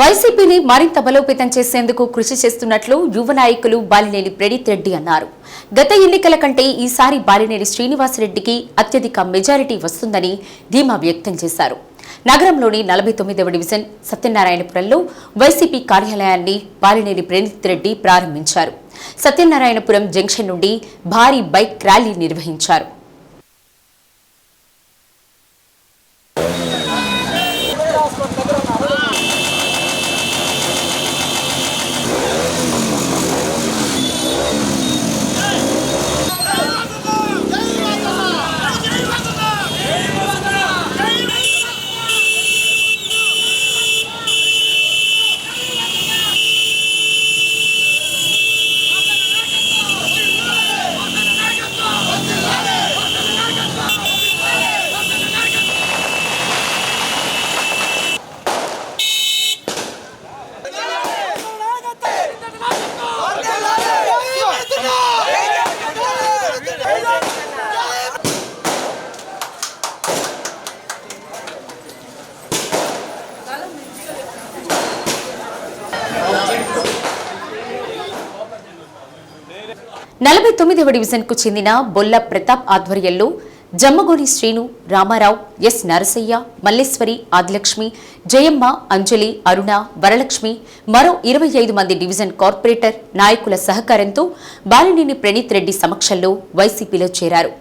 వైసీపీని మరింత బలోపేతం చేసేందుకు కృషి చేస్తున్నట్లు యువ నాయకులు బాలినేని ప్రణీత్ రెడ్డి అన్నారు. గత ఎన్నికల కంటే ఈసారి బాలినేని శ్రీనివాసరెడ్డికి అత్యధిక మెజారిటీ వస్తుందని ధీమా వ్యక్తం చేశారు. నగరంలోని నలభై తొమ్మిదవ డివిజన్ సత్యనారాయణపురంలో వైసీపీ కార్యాలయాన్ని బాలినేని ప్రణీత్ రెడ్డి ప్రారంభించారు. సత్యనారాయణపురం జంక్షన్ నుండి భారీ బైక్ ర్యాలీ నిర్వహించారు. నలభై తొమ్మిదవ డివిజన్కు చెందిన బొల్ల ప్రతాప్ ఆధ్వర్యంలో జమ్మగోని శ్రీను రామారావు ఎస్ నరసయ్య మల్లేశ్వరి ఆదిలక్ష్మి జయమ్మ అంజలి అరుణ వరలక్ష్మి మరో ఇరవై ఐదు మంది డివిజన్ కార్పొరేటర్ నాయకుల సహకారంతో బాలినేని ప్రణీత్ రెడ్డి సమక్షంలో వైసీపీలో చేరారు.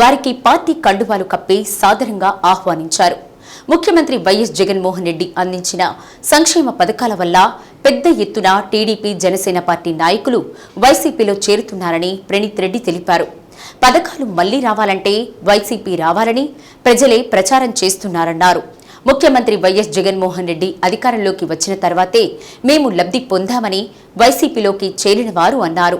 వారికి పార్టీ కండువాలు కప్పి సాదరంగా ఆహ్వానించారు. ముఖ్యమంత్రి వైఎస్ జగన్మోహన్ రెడ్డి అందించిన సంక్షేమ పథకాల వల్ల పెద్ద ఎత్తున టీడీపీ జనసేన పార్టీ నాయకులు వైసీపీలో చేరుతున్నారని ప్రణీత్ రెడ్డి తెలిపారు. పథకాలు మళ్ళీ రావాలంటే వైసీపీ రావాలని ప్రజలే ప్రచారం చేస్తున్నారన్నారు. ముఖ్యమంత్రి వైఎస్ జగన్మోహన్ రెడ్డి అధికారంలోకి వచ్చిన తర్వాతే మేము లబ్ధి పొందామని వైసీపీలోకి చేరిన వారు అన్నారు.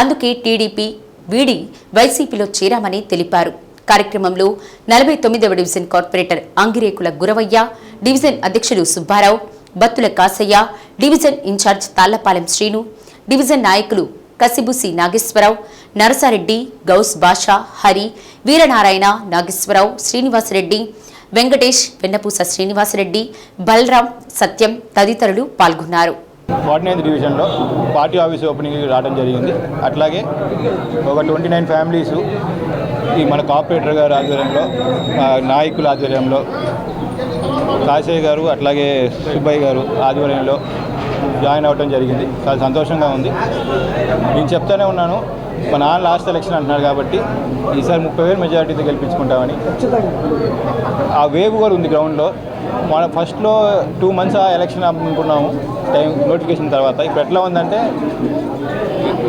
అందుకే టీడీపీ వీడి వైసీపీలో చేరామని తెలిపారు. కార్యక్రమంలో నలభై తొమ్మిదవ division corporator Angirekula Guravaiah division అధ్యక్షుడు Subbarao Battula Kasaiah division incharge Tallapalem Srinu division నాయకులు కసిబుసి నాగేశ్వరరావు నరసారెడ్డి గౌస్ బాషా హరి వీరనారాయణ నాగేశ్వరరావు శ్రీనివాసరెడ్డి వెంకటేష్ వెన్నపూస శ్రీనివాసరెడ్డి బలరాం సత్యం తదితరులు పాల్గొన్నారు. ఫార్టీ నైన్త్ డివిజన్లో పార్టీ ఆఫీస్ ఓపెనింగ్ రావడం జరిగింది. అట్లాగే ఒక ట్వంటీ నైన్ ఫ్యామిలీస్ ఈ మన కార్పొరేటర్ గారి ఆధ్వర్యంలో నాయకుల ఆధ్వర్యంలో కాశయ్య గారు అట్లాగే సుబ్బయ్య గారు ఆధ్వర్యంలో జాయిన్ అవ్వటం జరిగింది. చాలా సంతోషంగా ఉంది. నేను చెప్తానే ఉన్నాను మా నాన్న లాస్ట్ ఎలక్షన్ అంటున్నాడు కాబట్టి ఈసారి ముప్పై వేలు మెజారిటీతో గెలిపించుకుంటామని. ఆ వేవ్ కూడా ఉంది గ్రౌండ్లో. మన ఫస్ట్లో టూ మంత్స్ ఆ ఎలక్షన్ అనుకున్నాము టైం నోటిఫికేషన్ తర్వాత. ఇప్పుడు ఎట్లా ఉందంటే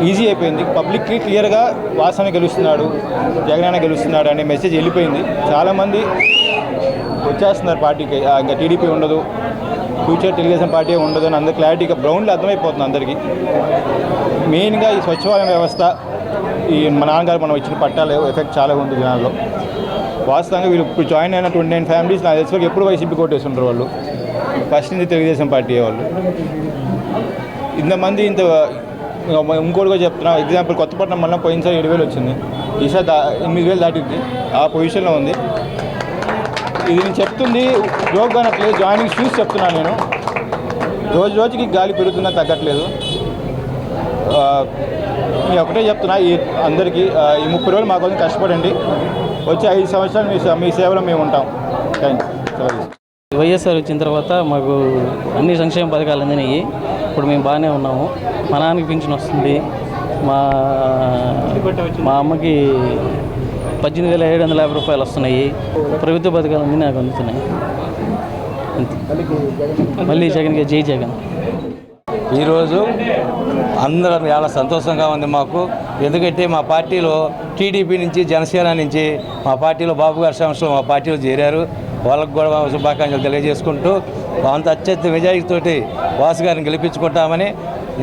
ఈజీ అయిపోయింది. పబ్లిక్కి క్లియర్గా వాసన గెలుస్తున్నాడు జగనన్న గెలుస్తున్నాడు అనే మెసేజ్ వెళ్ళిపోయింది. చాలామంది వచ్చేస్తున్నారు పార్టీకి. ఇంకా టీడీపీ ఉండదు ఫ్యూచర్ తెలుగుదేశం పార్టీ ఉండదు అని అందరు క్లారిటీగా గ్రౌండ్లో అర్థమైపోతుంది అందరికీ. మెయిన్గా ఈ స్వచ్ఛవాలయం వ్యవస్థ ఈ మా నాన్నగారు మనం ఇచ్చిన పట్టాలు ఎఫెక్ట్ చాలా ఉంది జనాల్లో. వాస్తవంగా వీళ్ళు ఇప్పుడు జాయిన్ అయిన ట్వంటీ నైన్ ఫ్యామిలీస్ నాకు తెలిసి ఎప్పుడు వైసీపీ కొట్టేస్తుంటారు వాళ్ళు. ఫస్ట్ నుంచి తెలుగుదేశం పార్టీ వాళ్ళు. ఇంతమంది ఇంత ఇంకోటి కూడా చెప్తున్నా. ఎగ్జాంపుల్ కొత్తపట్నం మళ్ళీ పోయినసారి ఏడు వేలు వచ్చింది. ఈసారి దా ఎనిమిది వేలు దాటింది. ఆ పొజిషన్లో ఉంది. ఇది నేను చెప్తుంది జోక్గా అనట్లేదు జాయినింగ్ చూసి చెప్తున్నాను నేను. రోజు రోజుకి గాలి పెరుగుతున్నా తగ్గట్లేదు. మీ నేను ఒకటే చెప్తున్నా ఈ అందరికీ ఈ ముప్పై రోజులు మా కోసం కష్టపడండి. వచ్చే ఐదు సంవత్సరాలు మీ మీ సేవలో మేము ఉంటాం. థ్యాంక్ యూ వైఎస్ఆర్ వచ్చిన తర్వాత మాకు అన్ని సంక్షేమ పథకాలు అందినాయి. ఇప్పుడు మేము బాగానే ఉన్నాము. మా నాన్నకి పింఛన్ వస్తుంది. మా మా అమ్మకి పద్దెనిమిది వేల ఏడు వందల యాభై రూపాయలు వస్తున్నాయి. ప్రభుత్వ పథకాలు అన్నీ నాకు అందుతున్నాయి. మళ్ళీ జగన్కి జై జగన్. ఈరోజు అందరం చాలా సంతోషంగా ఉంది మాకు. ఎందుకంటే మా పార్టీలో టీడీపీ నుంచి జనసేన నుంచి మా పార్టీలో బాబు గారి సంవత్సరం మా పార్టీలో చేరారు. వాళ్ళకు కూడా శుభాకాంక్షలు తెలియజేసుకుంటూ అంత అత్యంత మెజారిటీతోటి వాసు గారిని గెలిపించుకుంటామని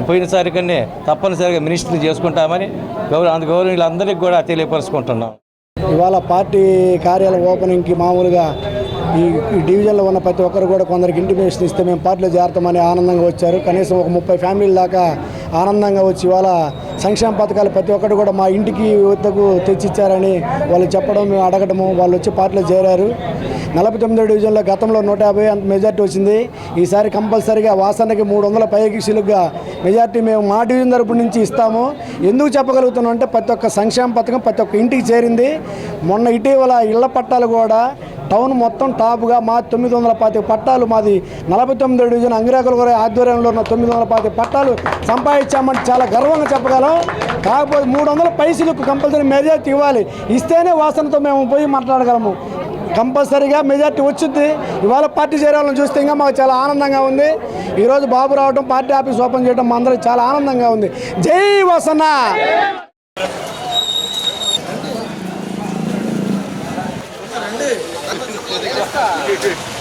పోయినసారి కన్నా తప్పనిసరిగా మినిస్టర్లు చేసుకుంటామని గౌరవ అందు గౌరవీయులందరికీ కూడా తెలియపరుచుకుంటున్నాం. ఇవాళ పార్టీ కార్యాలయం ఓపెనింగ్కి మామూలుగా ఈ ఈ డివిజన్లో ఉన్న ప్రతి ఒక్కరు కూడా కొందరికి ఇంటిమేషన్ ఇస్తే మేము పార్టీలో చేరతామని ఆనందంగా వచ్చారు. కనీసం ఒక ముప్పై ఫ్యామిలీల దాకా ఆనందంగా వచ్చి ఇవాళ సంక్షేమ పథకాలు ప్రతి ఒక్కరు కూడా మా ఇంటికి వద్దకు తెచ్చిచ్చారని వాళ్ళు చెప్పడం మేము అడగడము వాళ్ళు వచ్చి పార్టీలో చేరారు. నలభై తొమ్మిదో డివిజన్లో గతంలో నూట యాభై అంత మెజార్టీ వచ్చింది. ఈసారి కంపల్సరీగా వాసనకి మూడు వందల పైకి మెజార్టీ మేము మా డివిజన్ తరపు నుంచి ఇస్తాము. ఎందుకు చెప్పగలుగుతున్నాం అంటే ప్రతి ఒక్క సంక్షేమ పథకం ప్రతి ఒక్క ఇంటికి చేరింది. మొన్న ఇటీవల ఇళ్ళ పట్టాలు కూడా టౌన్ మొత్తం టాప్గా మా తొమ్మిది వందల పాతి పట్టాలు మాది నలభై తొమ్మిదో డివిజన్ అంగిరాకుల గారి ఆధ్వర్యంలో ఉన్న తొమ్మిది వందల పాతి పట్టాలు సంపాదించామంటే చాలా గర్వంగా చెప్పగలం. కాకపోతే మూడు వందల పైసలకు కంపల్సరీ మెజార్టీ ఇవ్వాలి. ఇస్తేనే వాసనతో మేము పోయి మాట్లాడగలము. కంపల్సరీగా మెజార్టీ వచ్చింది ఇవాళ పార్టీ చేరాలని చూస్తే ఇంకా మాకు చాలా ఆనందంగా ఉంది. ఈరోజు బాబు రావడం పార్టీ ఆఫీస్ ఓపెన్ చేయడం మా అందరికి చాలా ఆనందంగా ఉంది. జై 됐다.